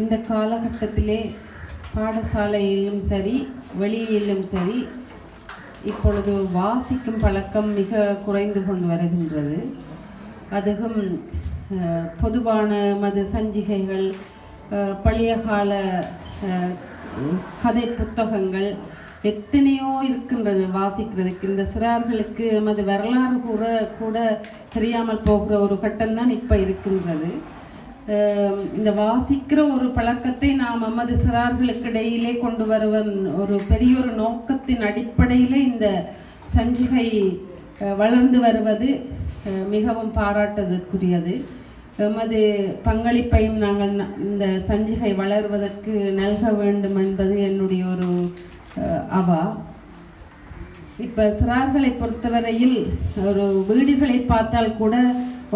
இந்த காலகட்டத்திலே பாடசாலையிலும் சரி வெளியிலும் சரி இப்பொழுது வாசிக்கும் பழக்கம் மிக குறைந்து கொண்டு வருகின்றது. அதுவும் பொதுவான மது சஞ்சிகைகள் பழைய கால கதை புத்தகங்கள் எத்தனையோ இருக்கின்றது வாசிக்கிறதுக்கு. இந்த சிறார்களுக்கு எமது வரலாறு கூட கூட தெரியாமல் போகிற ஒரு கட்டம்தான் இப்போ இருக்கின்றது. இந்த வாசிக்கிற ஒரு பழக்கத்தை நாம் எமது சிறார்களுக்கு இடையிலே கொண்டு வருவன் ஒரு பெரிய ஒரு நோக்கத்தின் அடிப்படையிலே இந்த சஞ்சிகை வளர்ந்து வருவது மிகவும் பாராட்டுதற்குரியது. எமது பங்களிப்பையும் நாங்கள் இந்த சஞ்சிகை வளர்வதற்கு நல்க வேண்டும் என்பது என்னுடைய ஒரு அவா. இப்போ சிறார்களை பொறுத்தவரையில் ஒரு வீடுகளை பார்த்தால் கூட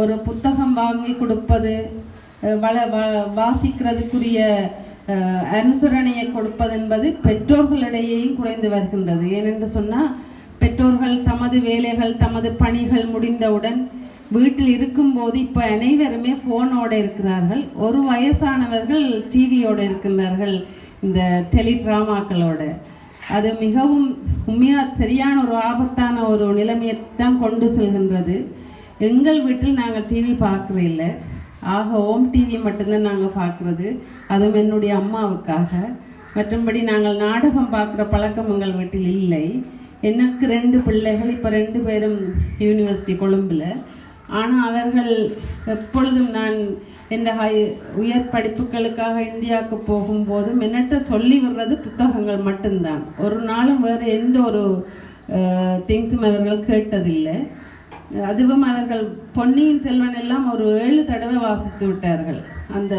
ஒரு புத்தகம் வாங்கி கொடுப்பது வள வ- வாசிக்கிறதுக்குரிய அனுசரணையை கொடுப்பது என்பது பெற்றோர்களிடையேயும் குறைந்து வருகின்றது. ஏனென்று சொன்னால் பெற்றோர்கள் தமது வேலைகள் தமது பணிகள் முடிந்தவுடன் வீட்டில் இருக்கும்போது இப்போ அனைவருமே ஃபோனோடு இருக்கிறார்கள். ஒரு வயசானவர்கள் டிவியோடு இருக்கின்றார்கள் இந்த டெலிட்ராமாக்களோட அது மிகவும் உண்மையாக சரியான ஒரு ஆபத்தான ஒரு நிலைமையை தான் கொண்டு செல்கின்றது. எங்கள் வீட்டில் நாங்கள் டிவி பார்க்குறதில்ல ஆக ஓம் டிவி மட்டும்தான் நாங்கள் பார்க்குறது. அதுவும் என்னுடைய அம்மாவுக்காக. மற்றும்படி நாங்கள் நாடகம் பார்க்குற பழக்கம் எங்கள் வீட்டில் இல்லை. எனக்கு ரெண்டு பிள்ளைகள் இப்போ ரெண்டு பேரும் யூனிவர்சிட்டி கொழும்பில். ஆனால் அவர்கள் எப்பொழுதும் நான் என் ஹை உயர் படிப்புகளுக்காக இந்தியாவுக்கு போகும்போதும் என்னட்ட சொல்லி விடுறது புத்தகங்கள் மட்டும்தான். ஒரு நாளும் வேறு எந்த ஒரு திங்ஸும் அவர்கள் கேட்டதில்லை. அதுவும் அவர்கள் பொன்னியின் செல்வன் எல்லாம் ஒரு ஏழு தடவை வாசித்து விட்டார்கள். அந்த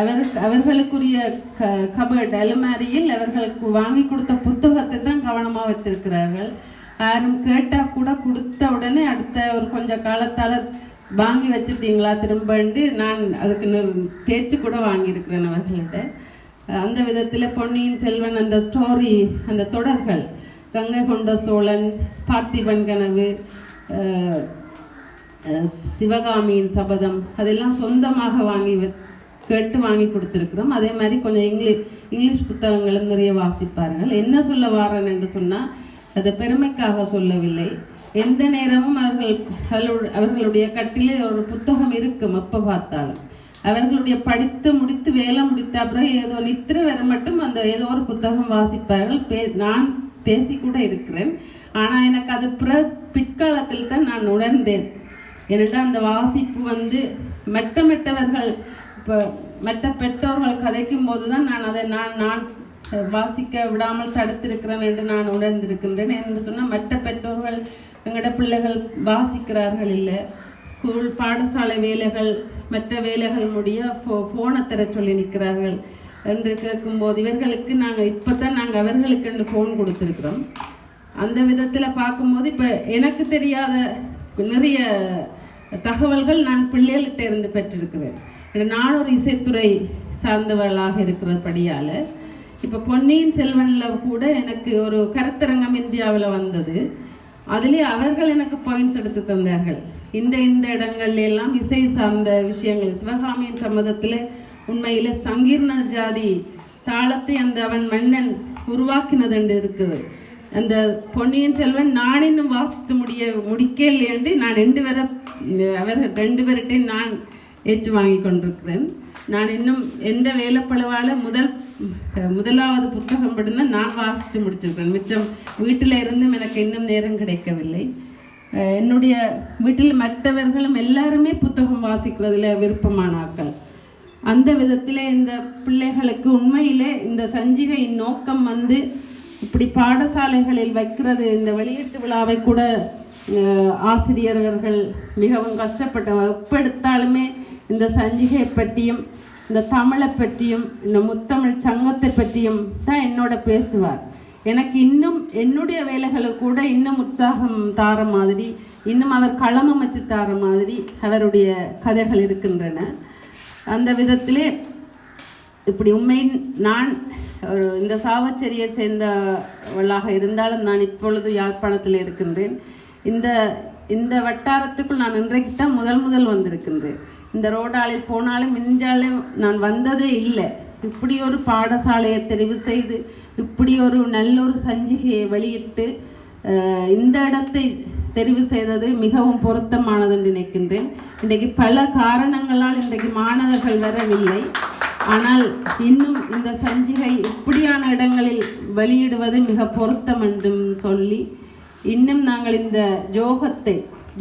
அவர் அவர்களுக்குரிய க கபர்ட் அலுமாரியில் அவர்களுக்கு வாங்கி கொடுத்த புத்தகத்தை தான் கவனமாக வைத்திருக்கிறார்கள். யாரும் கேட்டால் கூட கொடுத்த உடனே அடுத்த ஒரு கொஞ்சம் காலத்தால் வாங்கி வச்சுட்டீங்களா திரும்பண்டு நான் அதுக்கு பேச்சு கூட வாங்கியிருக்கிறேன் அவர்கள்ட்ட. அந்த விதத்தில் பொன்னியின் செல்வன் அந்த ஸ்டோரி அந்த தொடர்கள் கங்கை கொண்ட சோழன் பார்த்திபன் கனவு சிவகாமியின் சபதம் அதெல்லாம் சொந்தமாக வாங்கி வ- கேட்டு வாங்கி கொடுத்துருக்குறோம். அதே மாதிரி கொஞ்சம் இங்கிலீஷ் இங்கிலீஷ் புத்தகங்களும் நிறைய வாசிப்பார்கள். என்ன சொல்ல வாரன் என்று சொன்னால் அதை பெருமைக்காக சொல்லவில்லை. எந்த நேரமும் அவர்கள் அவர்களுடைய கட்டிலே ஒரு புத்தகம் இருக்கும் எப்போ பார்த்தாலும். அவர்களுடைய படித்து முடித்து வேலை முடித்த அப்புறம் ஏதோ நித்திர வர மட்டும் அந்த ஏதோ ஒரு புத்தகம் வாசிப்பார்கள். பே நான் பேசி கூட இருக்கிறேன். ஆனால் எனக்கு அது பிற பிற்காலத்தில் தான் நான் உணர்ந்தேன். ஏனென்றால் அந்த வாசிப்பு வந்து மெட்ட மெட்டவர்கள் இப்போ மெட்ட பெற்றோர்கள் கதைக்கும் போது தான் நான் அதை நான் நான் வாசிக்க விடாமல் தடுத்திருக்கிறேன் என்று நான் உணர்ந்திருக்கின்றேன். என்று சொன்னால் மற்ற பெற்றோர்கள் எங்களோட பிள்ளைகள் வாசிக்கிறார்கள் இல்லை. ஸ்கூல் பாடசாலை வேலைகள் மற்ற வேலைகள் முடிய ஃபோ ஃபோனை தர சொல்லி நிற்கிறார்கள் என்று கேட்கும்போது இவர்களுக்கு நாங்கள் இப்போ தான் நாங்கள் அவர்களுக்கு என்று ஃபோன் கொடுத்துருக்குறோம். அந்த விதத்தில் பார்க்கும்போது இப்போ எனக்கு தெரியாத நிறைய தகவல்கள் நான் பிள்ளைகள்கிட்ட இருந்து பெற்றிருக்கிறேன். நான் ஒரு இசைத்துறை சார்ந்தவர்களாக இருக்கிறபடியால் இப்போ பொன்னியின் செல்வனில் கூட எனக்கு ஒரு கருத்தரங்கம் இந்தியாவில் வந்தது. அதிலே அவர்கள் எனக்கு பாயிண்ட்ஸ் எடுத்து தந்தார்கள். இந்த இந்த இடங்கள்ல எல்லாம் இசை சார்ந்த விஷயங்கள் சிவகாமியின் சம்மதத்தில் உண்மையில் சங்கீர்ண ஜாதி தாளத்தை அந்த அவன் மன்னன் உருவாக்கினது என்று இருக்குது. அந்த பொன்னியின் செல்வன் நான் இன்னும் வாசித்து முடிய முடிக்கலையேண்டு நான் ரெண்டு பேரை அவர் ரெண்டு பேர்கிட்டையும் நான் ஏச்சு வாங்கி கொண்டிருக்கிறேன். நான் இன்னும் எந்த வேலைப்பளவால் முதல் முதலாவது புத்தகம் மட்டும்தான் நான் வாசித்து முடிச்சிருக்கேன் மிச்சம் வீட்டில் இருந்தும் எனக்கு இன்னும் நேரம் கிடைக்கவில்லை. என்னுடைய வீட்டில் மற்றவர்களும் எல்லாருமே புத்தகம் வாசிக்கிறதுல விருப்பமான ஆட்கள் அந்த விதத்தில் இந்த பிள்ளைகளுக்கு உண்மையிலே இந்த சஞ்சிகையின் நோக்கம் வந்து இப்படி பாடசாலைகளில் வைக்கிறது இந்த வெளியீட்டு விழாவை கூட ஆசிரியர்கள் மிகவும் கஷ்டப்பட்ட எப்பெடுத்தாலுமே இந்த சஞ்சிகை பற்றியும் இந்த தமிழை பற்றியும் இந்த முத்தமிழ் சங்கத்தை பற்றியும் தான் என்னோட பேசுவார். எனக்கு இன்னும் என்னுடைய வேலைகளுக்கு கூட இன்னும் உற்சாகம் தார மாதிரி இன்னும் அவர் களம் அமைச்சு தார மாதிரி அவருடைய கதைகள் இருக்கின்றன. அந்த விதத்திலே இப்படி உண்மை நான் ஒரு இந்த சாவச்சேரியை சேர்ந்தவளாக இருந்தாலும் நான் இப்பொழுது யாழ்ப்பாணத்தில் இருக்கின்றேன். இந்த இந்த வட்டாரத்துக்குள் நான் இன்றைக்கு தான் முதல் முதல் வந்திருக்கின்றேன். இந்த ரோடாலில் போனாலும் இந்தியாவில் நான் வந்ததே இல்லை. இப்படி ஒரு பாடசாலையை தெரிவு செய்து இப்படி ஒரு நல்ல ஒரு சஞ்சிகையை வெளியிட்டு இந்த இடத்தை தெரிவு செய்தது மிகவும் பொருத்தமானது நினைக்கின்றேன். இன்றைக்கு பல காரணங்களால் இன்றைக்கு மாணவர்கள் வரவில்லை. ஆனால் இன்னும் இந்த சஞ்சிகை இப்படியான இடங்களில் வெளியிடுவது மிக பொருத்தம் என்றும் சொல்லி இன்னும் நாங்கள் இந்த யோகத்தை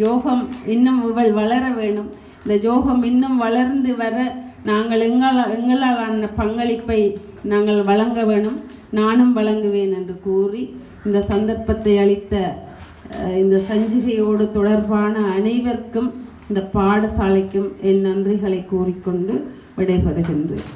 யோகம் இன்னும் இவள் வளர வேணும். இந்த யோகம் இன்னும் வளர்ந்து வர நாங்கள் எங்களால் எங்களாலான பங்களிப்பை நாங்கள் வழங்க வேணும். நானும் வழங்குவேன் என்று கூறி இந்த சந்தர்ப்பத்தை அளித்த இந்த சஞ்சிகையோடு தொடர்பான அனைவருக்கும் இந்த பாடசாலைக்கும் என் நன்றிகளை கூறிக்கொண்டு விடைபெறுகின்றேன்